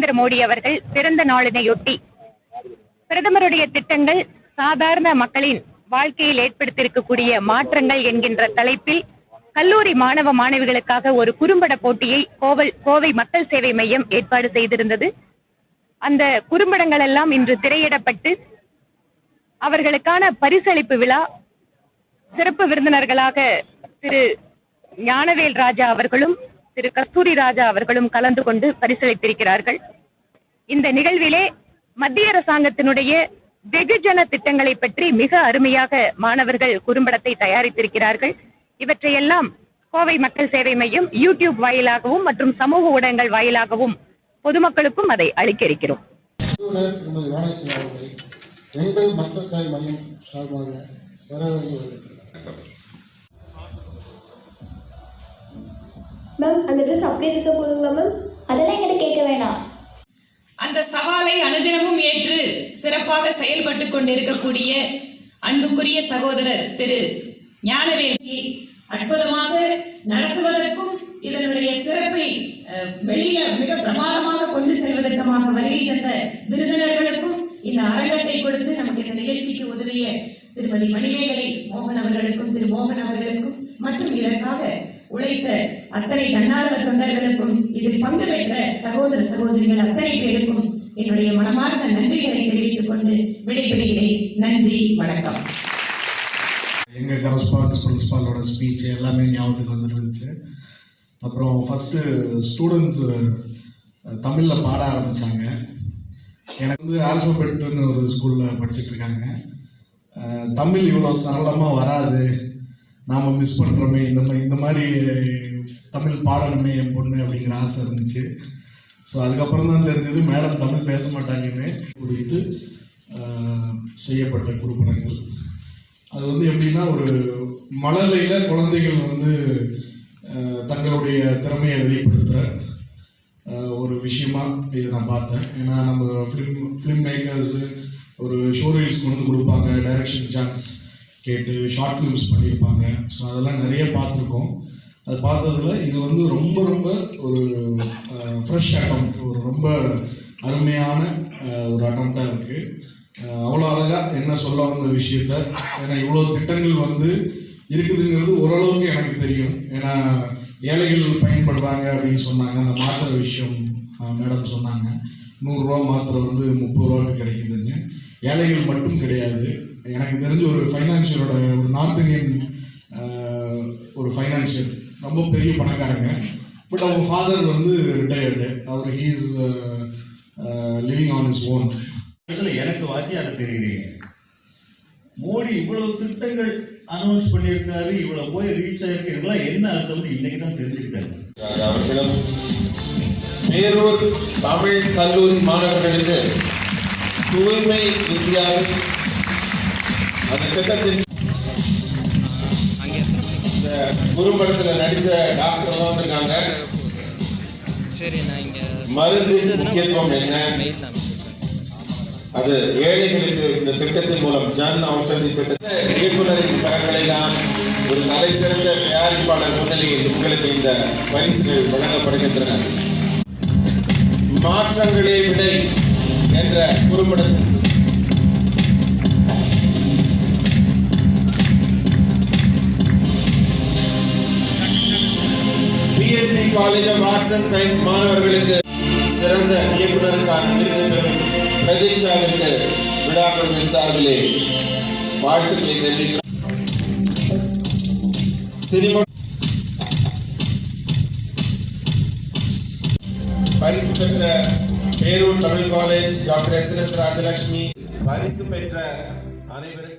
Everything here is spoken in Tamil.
நரேந்திர மோடி அவர்கள் பிறந்த நாளினையொட்டி பிரதமருடைய திட்டங்கள் சாதாரண மக்களின் வாழ்க்கையில் ஏற்படுத்தியிருக்கக்கூடிய மாற்றங்கள் என்கின்ற தலைப்பில் கல்லூரி மாணவ மாணவிகளுக்காக ஒரு குறும்பட போட்டியை கோவல் கோவை மக்கள் சேவை மையம் ஏற்பாடு செய்திருந்தது. அந்த குறும்படங்கள் எல்லாம் இன்று திரையிடப்பட்டு அவர்களுக்கான பரிசளிப்பு விழா சிறப்பு விருந்தினர்களாக திரு ஞானவேல் ராஜா அவர்களும் திரு கஸ்தூரி ராஜா அவர்களும் கலந்து கொண்டு பரிசளித்திருக்கிறார்கள் இந்த நிகழ்விலே மத்திய அரசாங்கத்தினுடைய வெகுஜன திட்டங்களை பற்றி மிக அருமையாக மாணவர்கள் குறும்படத்தை தயாரித்திருக்கிறார்கள். இவற்றையெல்லாம் கோவை மக்கள் சேவை மையம் யூடியூப் வாயிலாகவும் மற்றும் சமூக ஊடகங்கள் வாயிலாகவும் பொதுமக்களுக்கும் அதை அளிக்க இருக்கிறோம். எங்கள் மக்கள் சேவை மையம் சார்பாக மேம் அந்த ட்ரெஸ் அப்படியே இருக்க போதுங்களா மேம் அதெல்லாம் எங்கிட்ட கேட்க வேணாம். அந்த சவாலை அனுதினமும் ஏற்று சிறப்பாக செயல்பட்டு கொண்டிருக்கக்கூடிய அன்புக்குரிய சகோதரர் திரு ஞானவேல்ஜி அற்புதமாக நடத்துவதற்கும் இதனுடைய சிறப்பை வெளியே வெளியில மிக பிரமாதமாக கொண்டு செல்வதற்குமாக வருகை தந்த விருந்தினர்களுக்கும் இந்த அரங்கத்தை கொடுத்து நமக்கு இந்த நிகழ்ச்சிக்கு உதவிய திருமதி மணிமேகலை மோகன் அவர்களுக்கும் திரு மோகன் அவர்களுக்கும் மற்றும் இதற்காக உழைத்த அத்தனை தன்னார்வ தொண்டர்களுக்கும் இதில் பங்கு பெற்ற சகோதர சகோதரிகள் அத்தனை பேருக்கும் என்னுடைய மனமார்ந்த நன்றிகளை தெரிவித்துக் கொண்டு விடைபெறுகிறேன். நன்றி வணக்கம். எங்க கரஸ்பான்ஸ் பிரின்சிபாலோட ஸ்பீச் எல்லாமே ஞாபகத்துக்கு வந்துருந்துச்சு. அப்புறம் ஃபஸ்ட்டு ஸ்டூடெண்ட்ஸ் தமிழில் பாட ஆரம்பித்தாங்க எனக்கு வந்து ஆல்ஃபபெட்னு ஒரு ஸ்கூலில் படிச்சுட்டு இருக்காங்க. தமிழ் இவ்வளோ சரளமாக வராது. நாம் மிஸ் பண்ணுறோமே இந்த மாதிரி இந்த மாதிரி தமிழ் பாடணுமே என் பொண்ணு அப்படிங்கிற ஆசை இருந்துச்சு. ஸோ அதுக்கப்புறம் தான் தெரிஞ்சது மேடம் தமிழ் பேச மாட்டாங்கன்னு ஒரு இது செய்யப்பட்ட குறுப்படங்கள் அது வந்து எப்படின்னா ஒரு மழலையில் குழந்தைகள் வந்து தங்களுடைய திறமையை வெளிப்படுத்துகிற ஒரு விஷயமா இதை நான் பார்த்தேன். ஏன்னா நம்ம ஃபிலிம் ஃபிலிம் மேக்கர்ஸு ஒரு ஷோ ரீல்ஸ் கொண்டு கொடுப்பாங்க டைரக்ஷன் சான்ஸ் கேட்டு ஷார்ட் ஃபிலிம்ஸ் பண்ணியிருப்பாங்க. ஸோ அதெல்லாம் நிறைய பார்த்துருக்கோம். அது பார்த்ததுல இது வந்து ரொம்ப ரொம்ப ஒரு ஃப்ரெஷ் அட்டம் ஒரு ரொம்ப அருமையான ஒரு அட்டம்ப்டாக இருக்குது அவ்வளோ அழகாக என்ன சொல்ல வந்த விஷயத்த ஏன்னா இவ்வளோ திட்டங்கள் வந்து இருக்குதுங்கிறது ஓரளவுக்கு எனக்கு தெரியும். ஏன்னா ஏழைகள் பயன்படுறாங்க அப்படின்னு சொன்னாங்க. அந்த மாத்திரை விஷயம் மேடம் சொன்னாங்க. நூறுரூவா மாத்திரை வந்து முப்பது ரூபாய்க்கு கிடைக்குதுன்னு. ஏழைகள் மட்டும் கிடையாது. எனக்கு தெரிஞ்ச ஒரு ஃபைனான்சியலோட ஒரு நார்த் இந்தியன் ஒரு ஃபைனான்சியல் ரொம்ப பெரிய பணக்காரங்க. பட் அவங்க ஃபாதர் வந்து retired our he's living on his own இடத்துல எனக்கு வாத்தியார் தெரியுறீங்க மோடி இவ்வளவு திட்டங்கள் அனௌன்ஸ் பண்ணியிருக்காரு இவ்வளவு போய் ரீச் ஆயிருக்கு இதெல்லாம் என்ன அர்த்தம்னு இன்னைக்கு தான் தெரிஞ்சுக்கிட்டாங்க. அவர்களும் பேரூர் தமிழ் கல்லூரி மாணவர்களுக்கு தூய்மை இந்தியாவில் அந்த திட்டத்தின் இந்த குறும்படத்தில் நடித்த டாக்டர்லாம் வந்திருக்காங்க. மருந்தின் முக்கியத்துவம் என்ன? அது ஏழைகளுக்கு இந்த திட்டத்தின் மூலம் ஜன் ஔஷதி திட்டத்தை இயக்குநரின் கரங்களை ஒரு தலை சிறந்த தயாரிப்பாளர் முன்னிலையில் உங்களுக்கு இந்த பரிசுகள் வழங்கப்படுகின்றன. மாற்றங்களே விடை என்ற குறும்படத்தில் college of arts and science மாணவர்களுக்கு சிறந்த இயக்குநருக்கான விருது பெறும் பிரதீஷாவிற்கு விழாக்குழுவின் சார்பிலே வாழ்த்துக்களை தெரிவிக்கிறார் சினிமா பரிசு பெற்ற Perur Tamil college doctor S S Rajalakshmi பரிசு பெற்ற அனைவரும்